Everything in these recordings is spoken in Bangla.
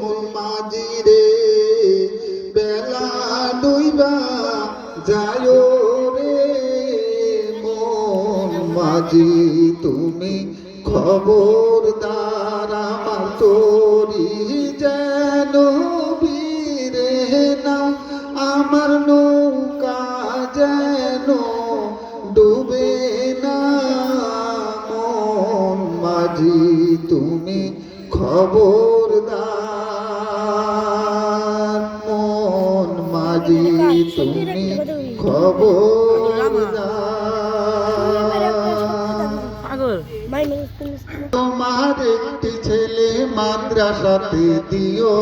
মন মাঝি রে। বেলা ডুইবা যায় রে। মন মাঝি, তুমি খবরদার আমার তোরি যেন বীরে না আমার নৌকা যেন ডুবে না। মন মাঝি, তুমি খবরদার তোমার একটি ছেলে মাদ্রাসাতে দিও।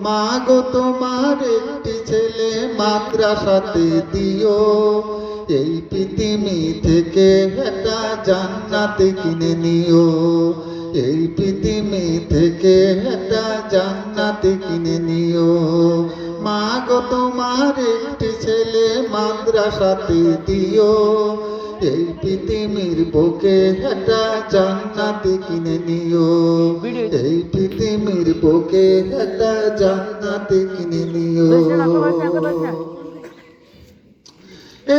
মা গো তোমার একটি ছেলে মাদ্রাসাতে দিও। এই পৃথিবী থেকে একটা জান্নাতে কিনে নিও। এই পৃথিবী থেকে একটা জান্নাতে কিনে নিও। গো তোমার একটি ছেলে মাদ্রাসাতে দিও। এই পৃথিবীর বুকে একটা জান্নাতে কিনে নিও। এই পৃথিবীর বুকে একটা জান্নাতে কিনে নিও।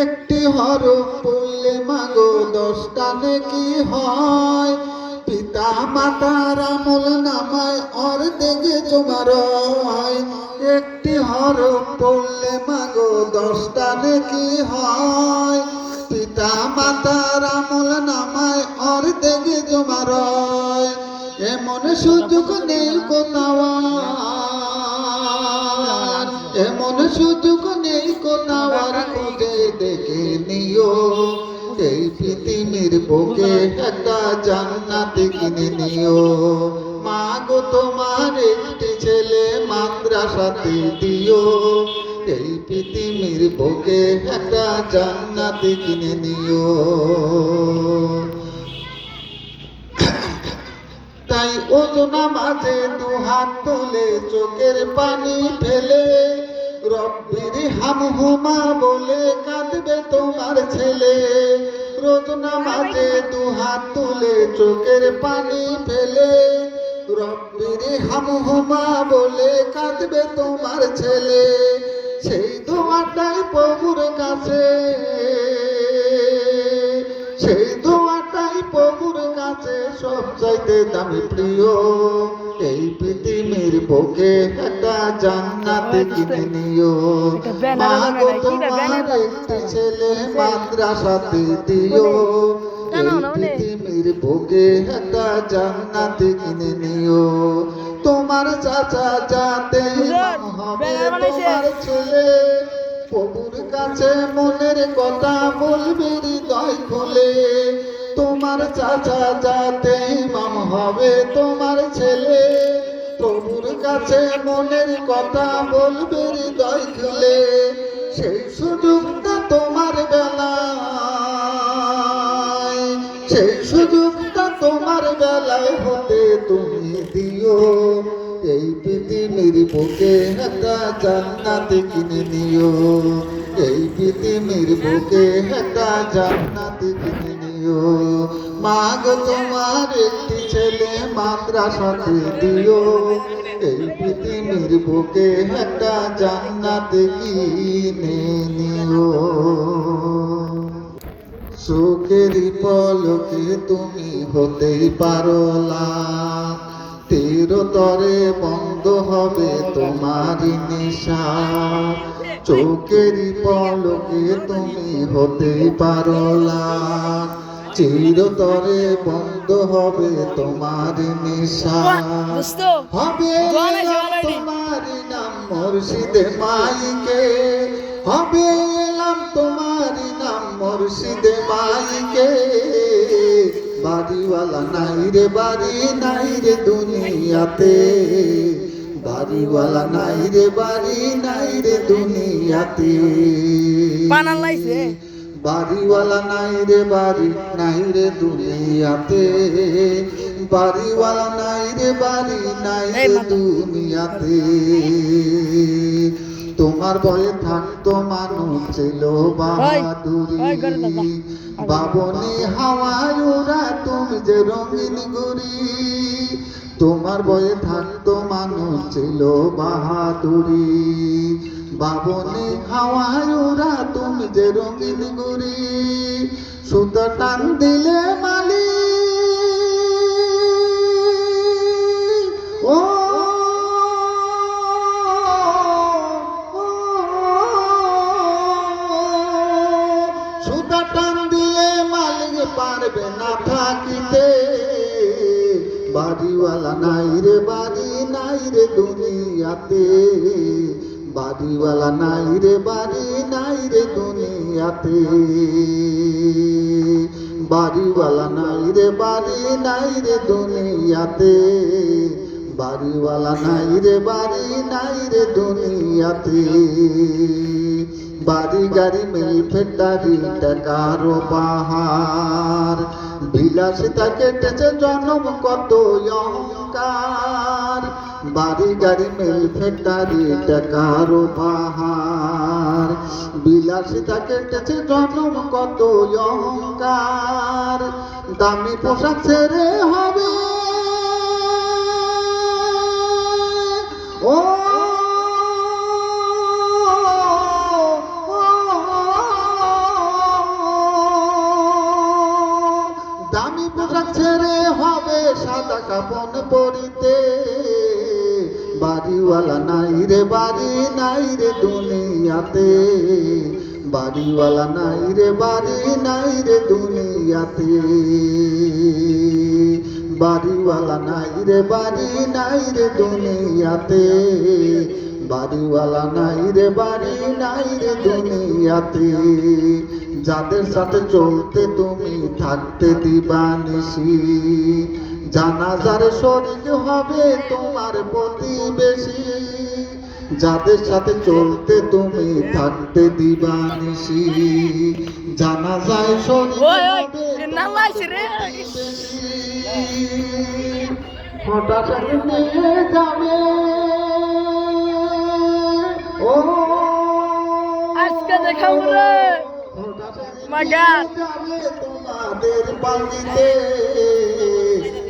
একটি হরফ পড়লে মাগো দশটা নেকি হয়? পিতা মাতার আমল নামায় অর্ধেকে জমার হয়। একটি হরফ পড়লে মাগো দশটা নেকি হয়। পিতা মাতার আমল নামায় জমার হয়। এমন সুযোগ নেই কোথাও। এমন সুযোগ নেই কোথাও খুঁজে দেখে নিও। এই পৃথিবীর বুকে একটা জান্নাতে কিনে নিও? মা গো তোমার একটি ছেলে মাদ্রাসাতে দিও। এই পৃথিবীর বুকে একটা জান্নাতে কিনে নিও। তাই ওজনা মাঝে দু হাত তুলে চোখের পানি ফেলে রব্বির হামহুমা বলে কাঁদবে তোমার ছেলে। রোজনা মাঝে দু হাত তুলে চোখের পানি ফেলে। রব্বির হামহুমা বলে কাঁদবে তোমার ছেলে। সেই দোয়াটাই প্রভুর কাছে। সেই দোয়াটাই প্রভুর কাছে সব চাইতে দামি প্রিয়। এই পৃথিবীর বুকে একটা জান্নাতে কিনে নিও। এটা মা গো তোমার একটি ছেলে মাদ্রাসাতে দিও। পৃথিবীর বুকে একটা জান্নাতে কিনে নিও। তোমার চাচা যাতে হবে তোমার ছেলে। প্রভুর কাছে মনের কথা বলবি হৃদয় খুলে। তোমার চাচা যাতে মাম হবে তোমার ছেলে। প্রভুর কাছে মনের কথা বলবি হৃদয় খুলে, সেই সুযোগটা তোমার বেলায়। সেই সুযোগটা তোমার বেলায় হতে তুমি দিও। এই পৃথিবীর বুকে একটা জান্নাতে কিনে নিও। এই পৃথিবীর বুকে একটা জান্নাতে কিনে নিও মা গো তোমার একটি ছেলে মাদ্রাসাতে দিও। এই পৃথিবীর বুকে একটা জান্নাতে কিনে নিও। সুখেরই পলকে তুমি হতেই পারো লাভ তীরতরে বন্ধ হবে তোমার নেশা। চোখেরই পলকে তুমি হতেই পারো লাভ চিরতরে বন্ধ হবে তোমার নেশা। হবে। তোমার নাম মুর্শিদে মাইকে হবে এলাম তোমার নাম মুর্শিদে মাইকে বাড়িওয়ালা নাই রে বাড়ি নাই রে দুনিয়াতে। বাড়িওয়ালা নাই রে বাড়ি নাই রে দুনিয়াতে। বাড়িওয়ালা নাই রে বাড়ি নাই রে দুনিয়াতে। বাড়িওয়ালা নাই রে বাড়ি নাই রে দুনিয়াতে। তোমার ভয়ে থাকতো মানুষ ছিল বাহাদুরি। বাবনি হাওয়ায় ওরা তুমি যে রঙিন গুড়ি। তোমার বয়ে থাকতো মানুষ ছিল বাহাদুরি। বাবনে খাওয়ায় ওরা তুমি যে রঙিন গুড়ি, সুতো টান দিলে মালি ও, সুতা টান দিলে মালিক পারবে না থাকিতে। বাড়িওয়ালা নাই রে, বাড়ি নাই রে দুনিয়াতে। বাড়িওয়ালা নাই রে, বাড়ি নাই রে দুনিয়াতে। বাড়িওয়ালা নাই রে, বাড়ি নাই রে দুনিয়াতে। বাড়িওয়ালা নাই রে, বাড়ি নাই রে দুনিয়াতে। বাড়ি গাড়ি মিল ফেটারি টাকারো পাহাড়। বিলাসিতা কেটেছে জন্ম কত অহংকার। বাড়ি গাড়ি মিল ফেটারি টাকারো পাহাড় বিলাসিতা কেটেছে জন্ম কত অহংকার। দামি পোশাক ছেড়ে হবে। ও বাড়িওয়ালা নাই রে, বাড়ি নাই রে দুনিয়াতে। বাড়িওয়ালা নাই রে, বাড়ি নাই রে দুনিয়াতে। বাড়িওয়ালা নাই রে, বাড়ি নাই রে দুনিয়াতে। বাড়িওয়ালা নাই রে, বাড়ি নাই রে দুনিয়াতে। যাদের সাথে চলতে তুমি থাকতে দিবানিসি জানাজার শরীর হবে তোমার প্রতিবেশী যাদের সাথে চলতে তুমি থাকতে দিবানিসি জানা যায় শরীর। হঠাৎ নিয়ে যাবে ও আজকে রে. যাবে তোমাদের বাড়িতে